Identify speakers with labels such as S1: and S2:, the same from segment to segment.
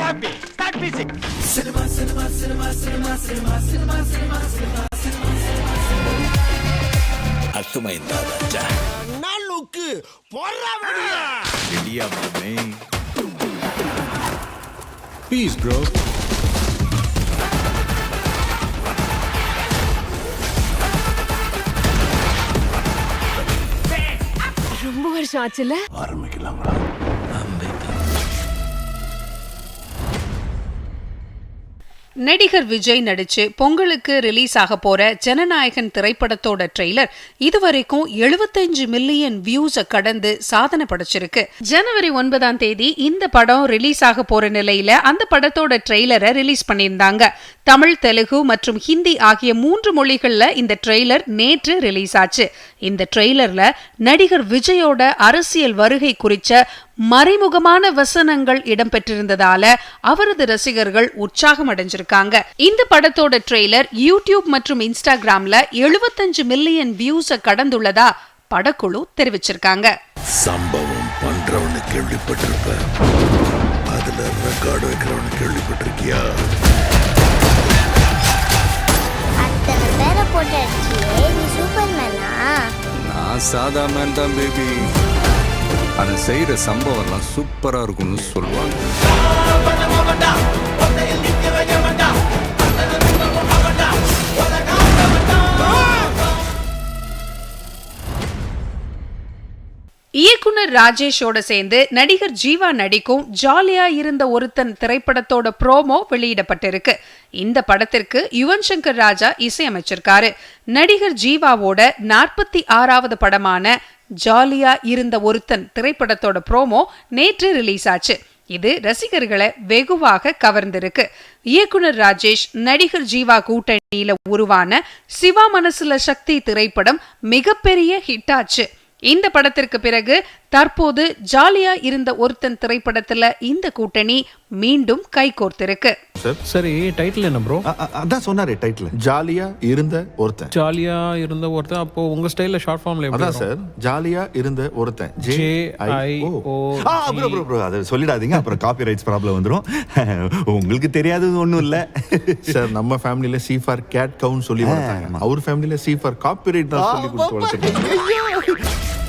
S1: Happy cut music
S2: cinema cinema
S1: cinema cinema cinema cinema
S2: cinema cinema
S3: cinema அத்துமையின் தாதா நாளுக்கு போறாவடியா India மாமே peace bro
S4: ரொம்ப வருஷம் ஆச்சுல
S2: ஆரம்பிக்கலாம்டா.
S5: நடிகர் விஜய் நடிச்சு பொங்கலுக்கு ரிலீஸ் ஆக போற ஜனநாயகன் திரைப்படத்தோட ட்ரெய்லர் இதுவரைக்கும் 75 மில்லியன் வியூஸ கடந்து சாதனை படைச்சிருக்கு. ஜனவரி ஒன்பதாம் தேதி இந்த படம் ரிலீஸ் ஆக போற நிலையில அந்த படத்தோட ட்ரெய்லரை ரிலீஸ் பண்ணியிருந்தாங்க. தமிழ் தெலுங்கு மற்றும் ஹிந்தி ஆகிய மூன்று மொழிகள்ல இந்த ட்ரெய்லர் நேற்று ரிலீஸ் ஆச்சு. இந்த ட்ரெய்லர்ல நடிகர் விஜயோட அரசியல் வருகை குறிச்ச மறைமுகமான வசனங்கள் இடம்பெற்றிருந்ததால அவரது ரசிகர்கள் உற்சாகம் அடைஞ்சிருக்காங்க இந்த படத்தோட ட்ரெய்லர் யூடியூப் மற்றும் இன்ஸ்டாகிராம்ல 75 மில்லியன் வியூஸ கடந்துள்ளதா படக்குழு தெரிவிச்சிருக்காங்க.
S2: சம்பவம் பண்றவனு கேள்விப்பட்டிருப்ப அதுல ரெக்கார்டு வைக்கிறவனு கேள்விப்பட்டிருக்கியா?
S6: அத்தனை பேரை போட்டு சூப்பர்மேனா
S3: நான் சாதா மேன் தான் பேபி அதை செய்கிற சம்பவம்லாம் சூப்பராக இருக்கும்னு சொல்லுவாங்க.
S5: இயக்குனர் ராஜேஷோட சேர்ந்து நடிகர் ஜீவா நடிக்கும் ஜாலியா இருந்த ஒருத்தன் திரைப்படத்தோட ப்ரோமோ வெளியிடப்பட்டிருக்கு. இந்த படத்திற்கு யுவன் சங்கர் ராஜா இசையமைச்சிருக்காரு. நடிகர் ஜீவாவோட நாற்பத்தி ஆறாவது படமான ஜாலியா இருந்த ஒருத்தன் திரைப்படத்தோட ப்ரோமோ நேற்று ரிலீஸ் ஆச்சு. இது ரசிகர்களை வெகுவாக கவர்ந்திருக்கு. இயக்குனர் ராஜேஷ் நடிகர் ஜீவா கூட்டணியில உருவான சிவா மனசுல சக்தி திரைப்படம் மிகப்பெரிய ஹிட் ஆச்சு. இந்த படத்திற்கு பிறகு தற்போது ஜாலியா இருந்த ஒருத்தன் திரைப்படத்துல இந்த கூட்டணி மீண்டும் கைகோர்த்திருக்கு.
S7: சரி டைட்டில் என்ன ப்ரோ
S8: அதான் சொன்னாரே டைட்டில் ஜாலியா இருந்த ஒருத்தன்.
S7: ஜாலியா இருந்த ஒருத்தன் அப்போ உங்க ஸ்டைல்ல ஷார்ட் ஃபார்ம்ல
S8: அதான் சார் ஜாலியா இருந்த ஒருத்தன். J I O bro bro bro அதை சொல்லிடாதீங்க. அப்புறம் காப்பி ரைட்ஸ் ப்ராப்ளம் வந்துரும். உங்களுக்கு தெரியாதது ஒண்ணும் இல்ல. சார் நம்ம ஃபேமிலில சி ஃபார் கேட் கவுன் சொல்லி வளர்த்தாங்க. அவர் ஃபேமிலில சி ஃபார் காப்பி ரைட் தான் சொல்லி கொடுத்து வளர்த்துருக்காங்க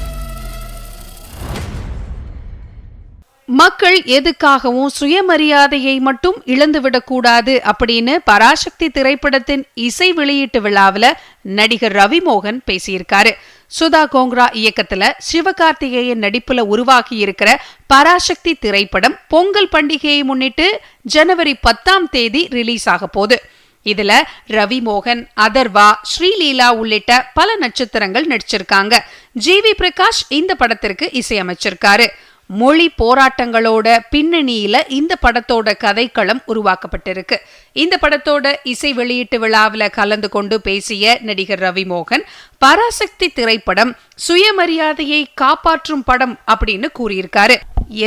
S5: மக்கள் எதுக்காகவும் சுயமரியாதையை மட்டும் இழந்துவிடக்கூடாது அப்படின்னு பராசக்தி திரைப்படத்தின் இசை வெளியீட்டு விழாவில் நடிகர் ரவிமோகன் பேசியிருக்காரு. சுதா கோங்ரா இயக்கத்துல சிவகார்த்திகேயன் நடிப்புல உருவாகி இருக்கிற பராசக்தி திரைப்படம் பொங்கல் பண்டிகையை முன்னிட்டு ஜனவரி பத்தாம் தேதி ரிலீஸ் ஆக போகுது. இதுல ரவி மோகன் அதர்வா ஸ்ரீலீலா உள்ளிட்ட பல நட்சத்திரங்கள் நடிச்சிருக்காங்க. ஜி வி பிரகாஷ் இந்த படத்திற்கு இசையமைச்சிருக்காரு. மொழி போராட்டங்களோட பின்னணியில இந்த படத்தோட கதைக்களம் உருவாக்கப்பட்டிருக்கு. இந்த படத்தோட இசை வெளியீட்டு விழாவில் கலந்து கொண்டு பேசிய நடிகர் ரவிமோகன் பராசக்தி திரைப்படம் சுயமரியாதையை காப்பாற்றும் படம் அப்படின்னு கூறியிருக்காரு.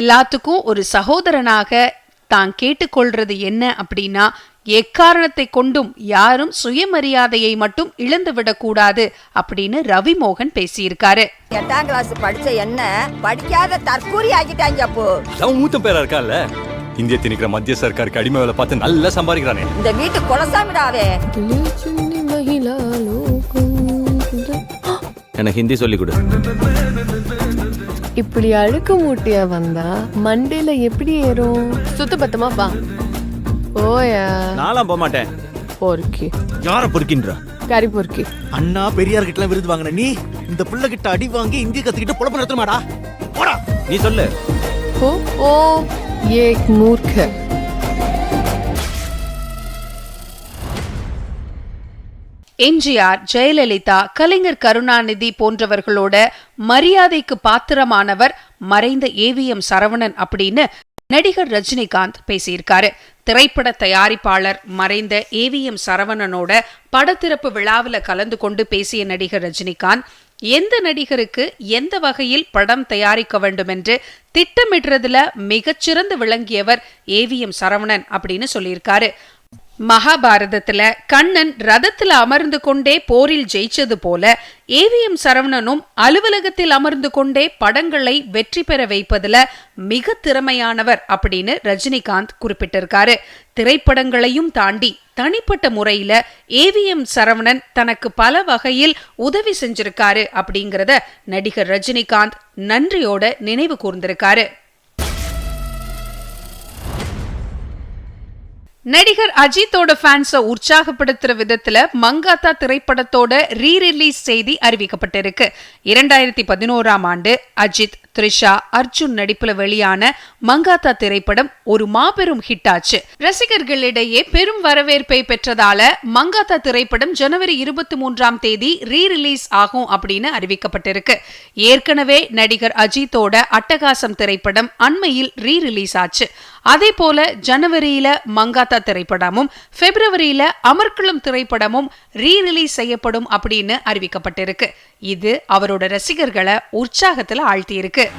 S5: எல்லாத்துக்கும் ஒரு சகோதரனாக தான் கேட்டுக்கொள்றது என்ன அப்படின்னா எக்காரணத்தை கொண்டும் யாரும் சுயமரியாதையை மட்டும் இழந்துவிடக் கூடாது அப்படின்னு ரவிமோகன் பேசியிருக்காரு.
S9: எட்டாம் கிளாஸ் படிச்ச என்ன படிக்காத தற்கூரி ஆக்கிட்டாங்க அப்போ.
S10: அவன் மூத்த பேரா இருக்கான்ல? இந்திய திணிக்கிற மத்திய சர்க்காருக்கு அடிமை வேலை பார்த்து நல்லா சம்பாதிக்கிறானே.
S9: இந்த வீட்டு குலசாமிடாவே.
S10: எனக்கு ஹிந்தி சொல்லிக் கொடு.
S4: இப்படி அழுக்கு மூட்டையா வந்தா மண்டையில எப்படி ஏறும்? சுத்த பத்தமா வா. ஓயா
S10: நான்லாம் போக மாட்டேன்
S4: பொறுக்கி.
S1: யார பொறுக்கின்ற?
S4: கறி பொறுக்கி.
S1: அண்ணா பெரியார் கிட்ட விருது வாங்கின நீ இந்த புள்ள கிட்ட அடி வாங்கி இந்திய கத்துக்கிட்டு பொழப்பு நடத்தணுமாடா? போடா.
S10: நீ சொல்லு.
S4: ஓ ஓ ஏக் மூர்க்க.
S5: எம்ஜிஆர் ஜெயலலிதா கலைஞர் கருணாநிதி போன்றவர்களோட மரியாதைக்கு பாத்திரமானவர் மறைந்த ஏவிஎம் சரவணன் அப்படின்னு நடிகர் ரஜினிகாந்த் பேசியிருக்காரு. திரைப்பட தயாரிப்பாளர் மறைந்த ஏவிஎம் சரவணனோட படத்திறப்பு விழாவில் கலந்து கொண்டு பேசிய நடிகர் ரஜினிகாந்த் எந்த நடிகருக்கு எந்த வகையில் படம் தயாரிக்க வேண்டும் என்று திட்டமிடுறதுல மிகச்சிறந்து விளங்கியவர் ஏவிஎம் சரவணன் அப்படின்னு சொல்லியிருக்காரு. மகாபாரதத்துல கண்ணன் ரதத்துல அமர்ந்து கொண்டே போரில் ஜெயிச்சது போல ஏவிஎம் சரவணனும் அலுவலகத்தில் அமர்ந்து கொண்டே படங்களை வெற்றி பெற வைப்பதுல மிக திறமையானவர் அப்படின்னு ரஜினிகாந்த் குறிப்பிட்டிருக்காரு. திரைப்படங்களையும் தாண்டி தனிப்பட்ட முறையில ஏவிஎம் சரவணன் தனக்கு பல வகையில் உதவி செஞ்சிருக்காரு அப்படிங்கறத நடிகர் ரஜினிகாந்த் நன்றியோட நினைவு கூர்ந்திருக்காரு. நடிகர் அஜித்தோட ஃபேன்ஸை உற்சாகப்படுத்துற விதத்துல மங்காத்தா திரைப்படத்தோட ரீ ரிலீஸ் செய்தி அறிவிக்கப்பட்டிருக்கு. இரண்டாயிரத்தி பதினோராம் ஆண்டு அஜித் த்ரிஷா அர்ஜுன் நடிப்புல வெளியான மங்காத்தா திரைப்படம் ஒரு மாபெரும் ஹிட் ஆச்சு. ரசிகர்களிடையே பெரும் வரவேற்பை பெற்றதால மங்காத்தா திரைப்படம் ஜனவரி இருபத்தி மூன்றாம் தேதி ரீ ரிலீஸ் ஆகும் அப்படின்னு அறிவிக்கப்பட்டிருக்கு. ஏற்கனவே நடிகர் அஜித்தோட அட்டகாசம் திரைப்படம் அண்மையில் ரீ ரிலீஸ் ஆச்சு. அதே போல ஜனவரியில மங்காத்தா திரைப்படமும் பிப்ரவரியில அமர்க்களம் திரைப்படமும் ரீ ரிலீஸ் செய்யப்படும் அப்படின்னு அறிவிக்கப்பட்டிருக்கு. இது அவரோட ரசிகர்களை உற்சாகத்துல ஆழ்த்தியிருக்கு.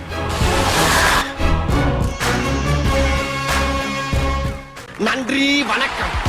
S1: நன்றி வணக்கம்.